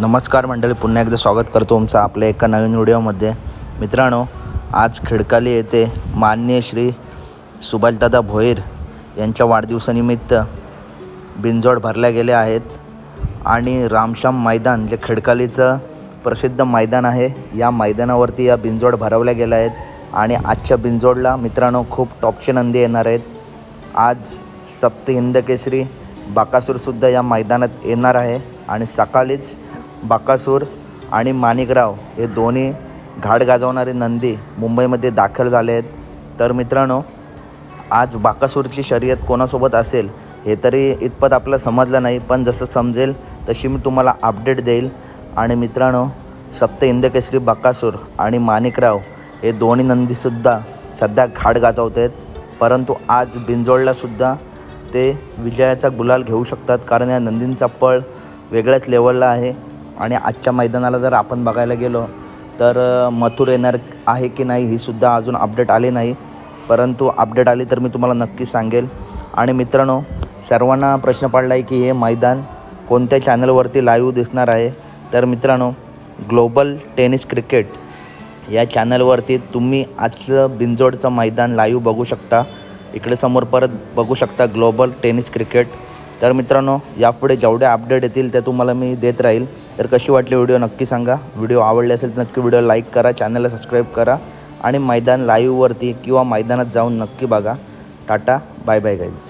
नमस्कार मंडळी पुन्हा एकदा स्वागत करतो तुमचं आपल्या एका नवीन व्हिडिओमध्ये. मित्रांनो आज खिडकाली येथे माननीय श्री सुभाषदादा भोईर यांच्या वाढदिवसानिमित्त बिंजोड भरल्या गेल्या आहेत. आणि रामश्याम मैदान जे खिडकालीचं प्रसिद्ध मैदान आहे या मैदानावरती या बिंजोड भरवल्या गेल्या आहेत. आणि आजच्या बिंजोडला मित्रांनो खूप टॉपचे नंदी येणार आहेत. आज सप्त हिंदकेसरी बाकासूरसुद्धा या मैदानात येणार आहे. आणि सकाळीच बाकासूर आणि माणिकराव हे दोन्ही घाट गाजवणारे नंदी मुंबईमध्ये दाखल झाले आहेत. तर मित्रांनो आज बाकासूरची शर्यत कोणासोबत असेल हे तरी इतपत आपल्याला समजलं नाही पण जसं समजेल तशी मी तुम्हाला अपडेट देईल. आणि मित्रांनो सप्त इंदकेसरी बाकासूर आणि माणिकराव हे दोन्ही नंदीसुद्धा सध्या घाट गाजवत आहेत परंतु आज बिंजोडलासुद्धा ते विजयाचा गुलाल घेऊ शकतात कारण या नंदींचा पळ वेगळ्याच लेवलला आहे. आणि आजच्या मैदानाला जर आपण बघायला गेलो तर मथुर येणार आहे की नाही ही सुद्धा अजून अपडेट आली नाही. परंतु अपडेट आली तर मी तुम्हाला नक्की सांगेल. आणि मित्रांनो सर्वांना प्रश्न पडला आहे की हे मैदान कोणत्या चॅनलवरती लाईव्ह दिसणार आहे? तर मित्रांनो ग्लोबल टेनिस क्रिकेट या चॅनलवरती तुम्ही आजचं बिंजोडचं मैदान लाईव्ह बघू शकता. इकडे समोर परत बघू शकता ग्लोबल टेनिस क्रिकेट. तर मित्रांनो यापुढे जेवढे अपडेट येतील ते तुम्हाला मी देत राहील. तर कशी वाटली व्हिडिओ नक्की सांगा. व्हिडिओ आवडले असेल तर नक्की व्हिडिओ लाईक करा चॅनलला सबस्क्राईब करा आणि मैदान लाईव्हवरती किंवा मैदानात जाऊन नक्की बघा. Tata bye bye guys